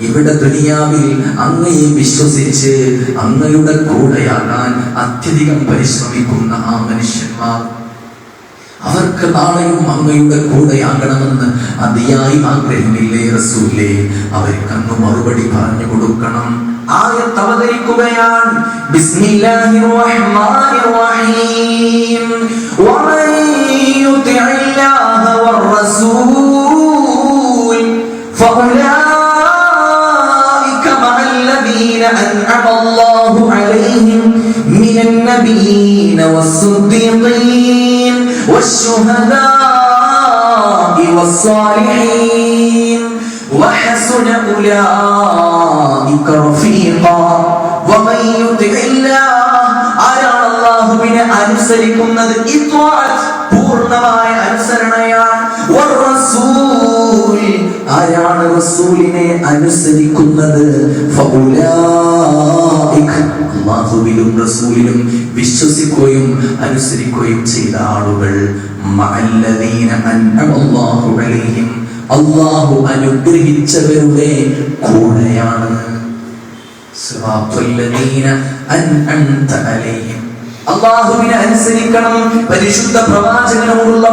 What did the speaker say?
ഇവിടെ ദുനിയാവിൽ അങ്ങയെ വിശ്വസിച്ച് അങ്ങയുടെ കൂടെയാകാൻ അത്യധികം പരിശ്രമിക്കുന്ന ആ മനുഷ്യന്മാർ. അവർക്ക് നാളെയും അങ്ങയുടെ കൂടെയാകണമെന്ന് അതിയായി ആഗ്രഹമില്ലേ റസൂലേ? അവർക്ക് അങ്ങ് മറുപടി പറഞ്ഞു കൊടുക്കണം. ആയത്ത് അവതരിക്കുകയാണ്. ബിസ്മില്ലാഹിർ റഹ്മാനിർ റഹീം. വമൻ الذين أنعم الله عليهم من النبيين والصديقين والشهداء والصالحين وحسن أولئك رفيقا ومن يطع الله ആരാണ് അള്ളാഹുവിനെ അനുസരിക്കുന്നത് ഇത്വാഅത്ത് പൂർണ്ണമായ അനുസരണയാണ് വറസൂൽ ആരാണ് റസൂലിനെ അനുസരിക്കുന്നത്? അല്ലാഹുവിലും റസൂലിലും വിശ്വസിക്കുകയും അനുസരിക്കുകയും ചെയ്ത ആളുകൾ അള്ളാഹു അനുഗ്രഹിച്ചവരുടെ കൂടെയാണ്. അള്ളാഹുവിനെ അനുസരിക്കണം. പരിശുദ്ധ പ്രവാചകനോടുള്ള